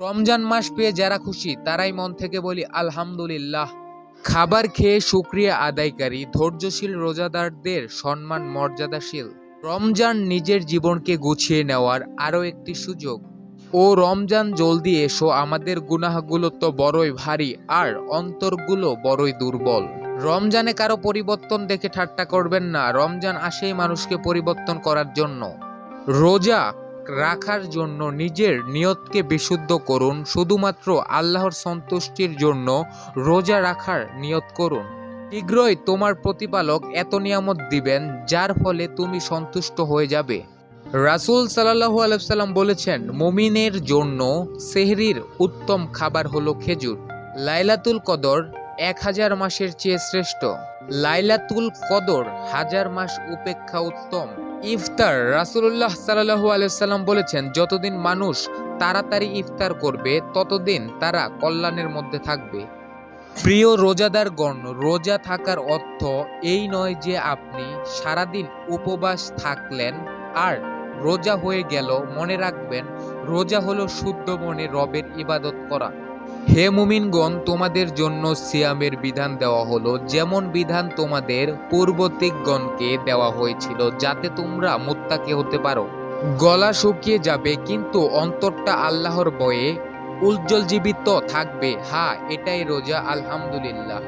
রমজান মাস পেয়ে যারা খুশি, তারাই মন থেকে বলি, আলহামদুলিল্লাহ। খাবার খেয়ে শুক্রিয়া আদায়কারী, ধৈর্যশীল রোজাদারদের সম্মান মর্যাদাশীল। রমজান নিজের জীবনকে গুছিয়ে নেওয়ার আরও একটি সুযোগ। ও রমজান জলদি এসো, আমাদের গুনাহগুলো তো বড়ই ভারী, আর অন্তরগুলো বড়ই দুর্বল। রমজানে কারও পরিবর্তন দেখে ঠাট্টা করবেন না, রমজান আসেই মানুষকে পরিবর্তন করার জন্য। রোজা রাখার জন্য নিজের নিয়তকে বিশুদ্ধ করুন, শুধুমাত্র আল্লাহর সন্তুষ্টির জন্য রোজা রাখার নিয়ত করুন। শীঘ্রই তোমার প্রতিপালক এত নিয়ামত দিবেন, যার ফলে তুমি সন্তুষ্ট হয়ে যাবে। রাসূল সাল্লাল্লাহু আলাইহি সাল্লাম বলেছেন, মুমিনের জন্য সেহরির উত্তম খাবার হলো খেজুর। লাইলাতুল কদর এক হাজার মাসের চেয়ে শ্রেষ্ঠ। লাইলাতুল কদর হাজার মাস উপেক্ষা উত্তম। ইফতার আলাইহি সাল্লাম বলেছেন, যতদিন মানুষ তাড়াতাড়ি ইফতার করবে, ততদিন তারা কল্যাণের মধ্যে থাকবে। প্রিয় রোজাদারগণ, রোজা থাকার অর্থ এই নয় যে আপনি সারাদিন উপবাস থাকলেন আর রোজা হয়ে গেল, মনে রাখবেন, রোজা হলো শুদ্ধ মনে রবের ইবাদত করা। হে মুমিনগণ, তোমাদের জন্য সিয়ামের বিধান দেওয়া হলো, যেমন বিধান তোমাদের পূর্বতিকগণকে দেওয়া হয়েছিল, যাতে তোমরা মোত্তাকে হতে পারো। গলা শুকিয়ে যাবে, কিন্তু অন্তরটা আল্লাহর বয়ে উজ্জ্বল জীবিত থাকবে। হ্যাঁ এটাই রোজা, আলহামদুলিল্লাহ।